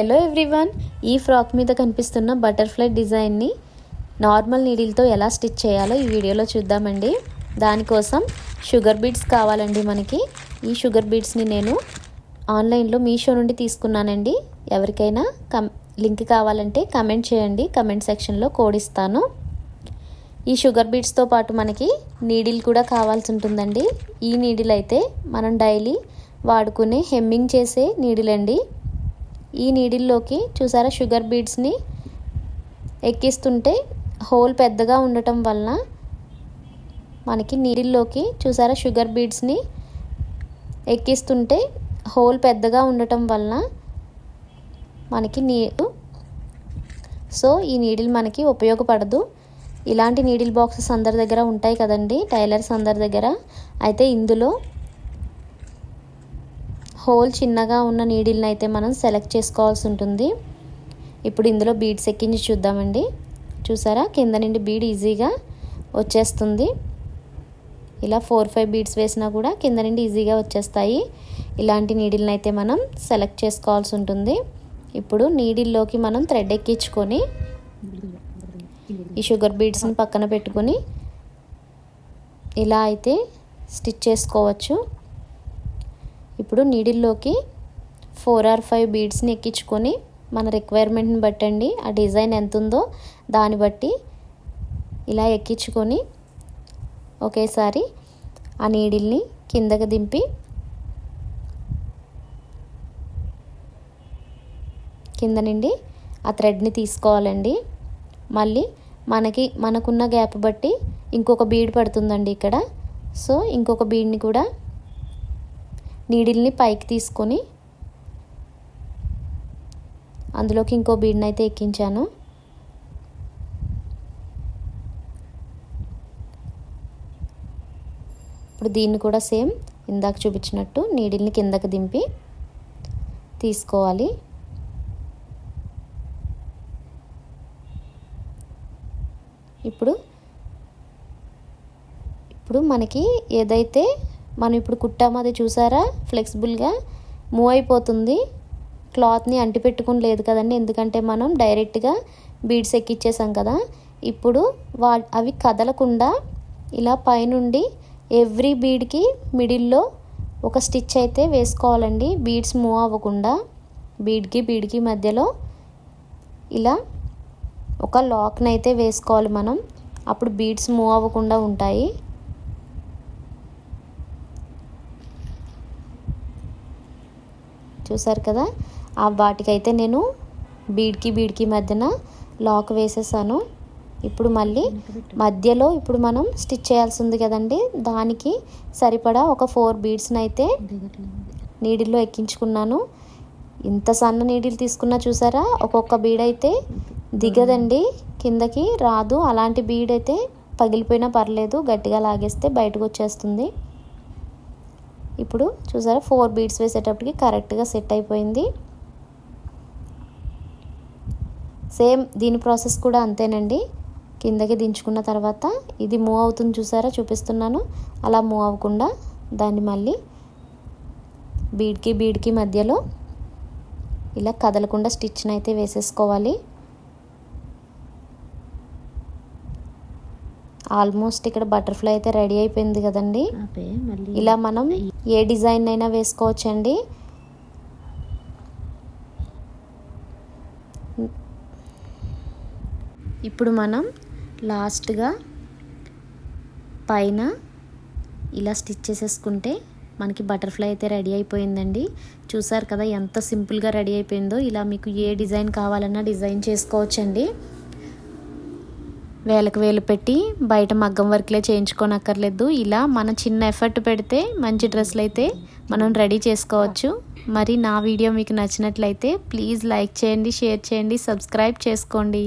Hello everyone ఈ frock మీద కనిపిస్తున్న బటర్ఫ్లై డిజైన్ని నార్మల్ నీడిల్తో ఎలా స్టిచ్ చేయాలో ఈ వీడియోలో చూద్దామండి. దానికోసం షుగర్ బీడ్స్ కావాలండి మనకి. ఈ షుగర్ బీడ్స్ని నేను ఆన్లైన్లో మీషో నుండి తీసుకున్నానండి. ఎవరికైనా కం లింక్ కావాలంటే కమెంట్ చేయండి. కమెంట్ సెక్షన్లో కోడ్ ఇస్తాను. ఈ షుగర్ బీడ్స్తో పాటు మనకి నీడిల్ కూడా కావాల్సి ఉంటుందండి. ఈ నీడిల్ అయితే మనం డైలీ వాడుకునే హెమ్మింగ్ చేసే నీడిల్ అండి ఈ నీడిల్లోకి చూసారా షుగర్ బీడ్స్ని ఎక్కిస్తుంటే హోల్ పెద్దగా ఉండటం వలన మనకి నీడిల్లోకి చూసారా షుగర్ బీడ్స్ని ఎక్కిస్తుంటే హోల్ పెద్దగా ఉండటం వలన మనకి నీరు సో ఈ నీడిల్ మనకి ఉపయోగపడదు. ఇలాంటి నీడిల్ బాక్సెస్ అందరి దగ్గర ఉంటాయి కదండి టైలర్స్ అందరి దగ్గర. అయితే ఇందులో హోల్ చిన్నగా ఉన్న నీడిల్ని అయితే మనం సెలెక్ట్ చేసుకోవాల్సి ఉంటుంది. ఇప్పుడు ఇందులో బీడ్స్ ఎక్కించి చూద్దామండి. చూసారా? కింద నుండి బీడ్ ఈజీగా వచ్చేస్తుంది. ఇలా ఫోర్ ఫైవ్ బీడ్స్ వేసినా కూడా కింద నుండి ఈజీగా వచ్చేస్తాయి. ఇలాంటి నీడిల్ని అయితే మనం సెలెక్ట్ చేసుకోవాల్సి ఉంటుంది. ఇప్పుడు నీడిల్లోకి మనం థ్రెడ్ ఎక్కించుకొని ఈ షుగర్ బీడ్స్ని పక్కన పెట్టుకొని ఇలా అయితే స్టిచ్ చేసుకోవచ్చు. ఇప్పుడు నీడిల్లోకి ఫోర్ ఆర్ ఫైవ్ బీడ్స్ని ఎక్కించుకొని మన రిక్వైర్మెంట్ని బట్టండి. ఆ డిజైన్ ఎంత ఉందో దాన్ని బట్టి ఇలా ఎక్కించుకొని ఒకేసారి ఆ నీడిల్ని కిందకి దింపి కింద నుండి ఆ థ్రెడ్ని తీసుకోవాలండి. మళ్ళీ మనకి మనకున్న గ్యాప్ బట్టి ఇంకొక బీడ్ పడుతుందండి ఇక్కడ. సో ఇంకొక బీడ్ని కూడా నీడిల్ని పైకి తీసుకొని అందులోకి ఇంకో బీడ్ని అయితే ఎక్కించాను. ఇప్పుడు దీన్ని కూడా సేమ్ ఇందాక చూపించినట్టు నీడిల్ని కిందకి దింపి తీసుకోవాలి. ఇప్పుడు ఇప్పుడు మనకి ఏదైతే మనం ఇప్పుడు కుట్టామో అది చూసారా? ఫ్లెక్సిబుల్గా మూవ్ అయిపోతుంది. క్లాత్ని అంటిపెట్టుకుని లేదు కదండి. ఎందుకంటే మనం డైరెక్ట్గా బీడ్స్ ఎక్కిచ్చేసాం కదా. ఇప్పుడు వా అవి కదలకుండా ఇలా పైనుండి ఎవ్రీ బీడ్కి మిడిల్లో ఒక స్టిచ్ అయితే వేసుకోవాలండి. బీడ్స్ మూవ్ అవ్వకుండా బీడ్కి బీడ్కి మధ్యలో ఇలా ఒక లాక్ని అయితే వేసుకోవాలి మనం. అప్పుడు బీడ్స్ మూవ్ అవ్వకుండా ఉంటాయి. చూసారు కదా? ఆ వాటికైతే నేను బీడ్కి బీడ్కి మధ్యన లాక్ వేసేసాను. ఇప్పుడు మళ్ళీ మధ్యలో ఇప్పుడు మనం స్టిచ్ చేయాల్సి ఉంది కదండి. దానికి సరిపడా ఒక ఫోర్ బీడ్స్ని అయితే నీడిల్లో ఎక్కించుకున్నాను. ఇంత సన్న నీడిలు తీసుకున్నా చూసారా? ఒక్కొక్క బీడ్ అయితే దిగదండి. కిందకి రాదు. అలాంటి బీడ్ అయితే పగిలిపోయినా పర్లేదు. గట్టిగా లాగేస్తే బయటకు వచ్చేస్తుంది. ఇప్పుడు చూసారా ఫోర్ బీడ్స్ వేసేటప్పటికి కరెక్ట్గా సెట్ అయిపోయింది. సేమ్ దీని ప్రాసెస్ కూడా అంతేనండి. కిందకి దించుకున్న తర్వాత ఇది మూవ్ అవుతుంది చూసారా చూపిస్తున్నాను. అలా మూవ్ అవ్వకుండా దాన్ని మళ్ళీ బీడ్కి బీడ్కి మధ్యలో ఇలా కదలకుండా స్టిచ్ని అయితే వేసేసుకోవాలి. ఆల్మోస్ట్ ఇక్కడ బటర్ఫ్లై అయితే రెడీ అయిపోయింది కదండి. ఇలా మనం ఏ డిజైన్ అయినా వేసుకోవచ్చండి. ఇప్పుడు మనం లాస్ట్గా పైన ఇలా స్టిచ్ చేసేసుకుంటే మనకి బటర్ఫ్లై అయితే రెడీ అయిపోయిందండి. చూసారు కదా ఎంత సింపుల్గా రెడీ అయిపోయిందో. ఇలా మీకు ఏ డిజైన్ కావాలన్నా డిజైన్ చేసుకోవచ్చండి. వేలకు వేలు పెట్టి బయట మగ్గం వర్క్లే చేయించుకోనక్కర్లేదు. ఇలా మన చిన్న ఎఫర్ట్ పెడితే మంచి డ్రెస్సులు అయితే మనం రెడీ చేసుకోవచ్చు. మరి నా వీడియో మీకు నచ్చినట్లయితే ప్లీజ్ లైక్ చేయండి షేర్ చేయండి సబ్స్క్రైబ్ చేసుకోండి.